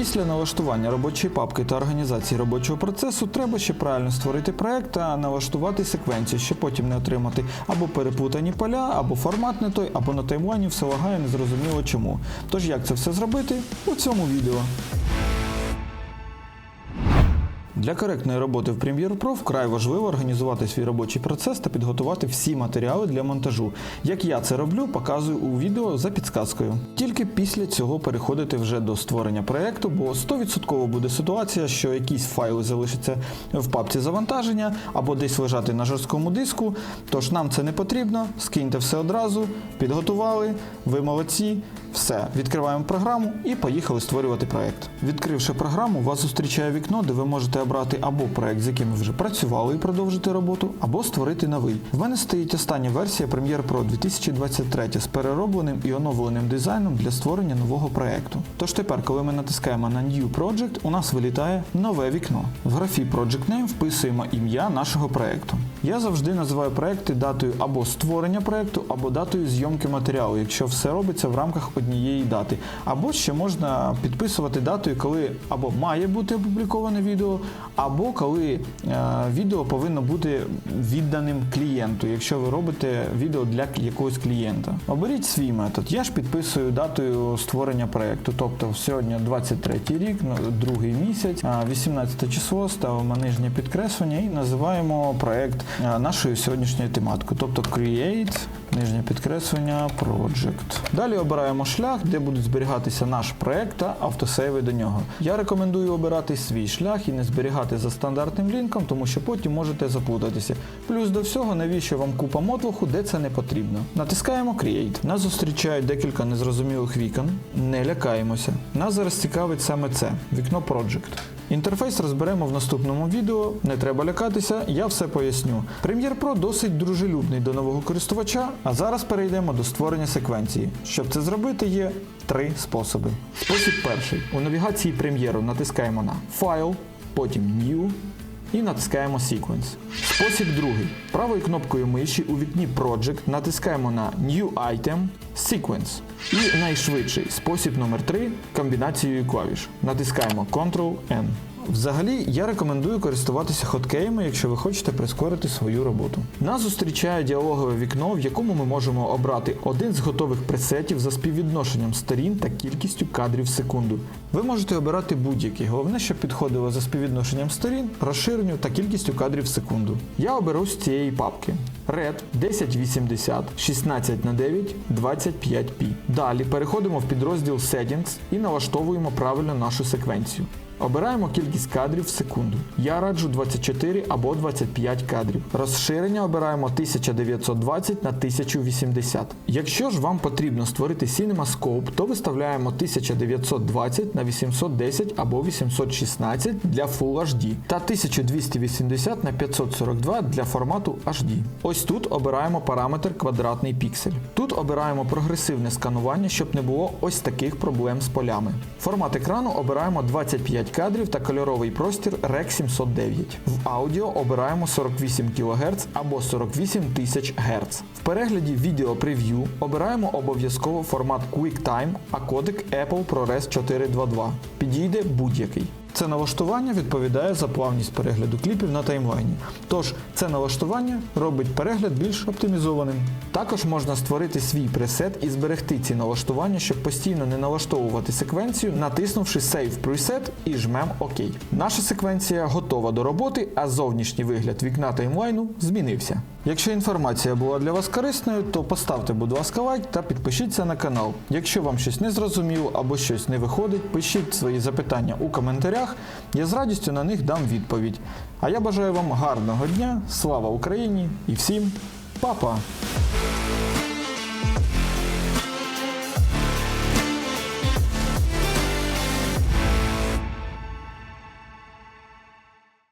Після налаштування робочої папки та організації робочого процесу треба ще правильно створити проект та налаштувати секвенцію, щоб потім не отримати або переплутані поля, або формат не той, або на таймлайні все лагає незрозуміло чому. Тож як це все зробити у цьому відео. Для коректної роботи в Premiere Pro вкрай важливо організувати свій робочий процес та підготувати всі матеріали для монтажу. Як я це роблю, показую у відео за підсказкою. Тільки після цього переходити вже до створення проєкту, бо 100% буде ситуація, що якісь файли залишаться в папці завантаження або десь лежати на жорсткому диску. Тож нам це не потрібно. Скиньте все одразу, підготували, ви молодці. Все, відкриваємо програму і поїхали створювати проект. Відкривши програму, вас зустрічає вікно, де ви можете обрати або проект, з яким ви вже працювали і продовжити роботу, або створити новий. В мене стоїть остання версія Premiere Pro 2023 з переробленим і оновленим дизайном для створення нового проекту. Тож тепер, коли ми натискаємо на New Project, у нас вилітає нове вікно. В графі Project Name вписуємо ім'я нашого проекту. Я завжди називаю проекти датою або створення проекту, або датою зйомки матеріалу, якщо все робиться в рамках однієї дати. Або ще можна підписувати датою, коли або має бути опубліковане відео, або коли е, відео повинно бути відданим клієнту, якщо ви робите відео для якогось клієнта. Оберіть свій метод. Я ж підписую датою створення проекту. Тобто сьогодні 23 рік, ну, другий місяць, а, 18 число, ставимо нижнє підкреслення і називаємо проект нашою сьогоднішньою тематикою. Тобто Create, нижнє підкреслення, Project. Далі обираємо шлях, де будуть зберігатися наш проект та автосейви до нього. Я рекомендую обирати свій шлях і не зберігати за стандартним лінком, тому що потім можете заплутатися. Плюс до всього, навіщо вам купа мотлоху, де це не потрібно. Натискаємо Create. Нас зустрічають декілька незрозумілих вікон. Не лякаємося. Нас зараз цікавить саме це вікно Project. Інтерфейс розберемо в наступному відео. Не треба лякатися, я все поясню. Premiere Pro досить дружелюбний до нового користувача, а зараз перейдемо до створення секвенції. Щоб це зробити, є три способи. Спосіб перший. У навігації прем'єру натискаємо на Файл, потім New і натискаємо Sequence. Спосіб другий. Правою кнопкою миші у вікні Project натискаємо на New Item Sequence. І найшвидший спосіб номер 3 комбінацією клавіш. Натискаємо Ctrl-N. Взагалі, я рекомендую користуватися хоткеями, якщо ви хочете прискорити свою роботу. Нас зустрічає діалогове вікно, в якому ми можемо обрати один з готових пресетів за співвідношенням сторін та кількістю кадрів в секунду. Ви можете обирати будь-який, головне, щоб підходило за співвідношенням сторін, розширенню та кількістю кадрів в секунду. Я оберу з цієї папки. Red 1080 16 на 9 25p. Далі переходимо в підрозділ Settings і налаштовуємо правильно нашу секвенцію. Обираємо кількість кадрів в секунду. Я раджу 24 або 25 кадрів. Розширення обираємо 1920 на 1080. Якщо ж вам потрібно створити CinemaScope, то виставляємо 1920 на 810 або 816 для Full HD та 1280 на 542 для формату HD. Ось тут обираємо параметр квадратний піксель. Тут обираємо прогресивне сканування, щоб не було ось таких проблем з полями. Формат екрану обираємо 25 кадрів та кольоровий простір REC 709. В аудіо обираємо 48 кГц або 48 тисяч Гц. В перегляді відео прев'ю обираємо обов'язково формат QuickTime, а кодек Apple ProRes 422. Підійде будь-який. Це налаштування відповідає за плавність перегляду кліпів на таймлайні. Тож це налаштування робить перегляд більш оптимізованим. Також можна створити свій пресет і зберегти ці налаштування, щоб постійно не налаштовувати секвенцію, натиснувши Save Preset і жмем ОК. Наша секвенція готова до роботи, а зовнішній вигляд вікна таймлайну змінився. Якщо інформація була для вас корисною, то поставте, будь ласка, лайк та підпишіться на канал. Якщо вам щось не зрозуміло або щось не виходить, пишіть свої запитання у коментарях, я з радістю на них дам відповідь. А я бажаю вам гарного дня, слава Україні і всім па-па!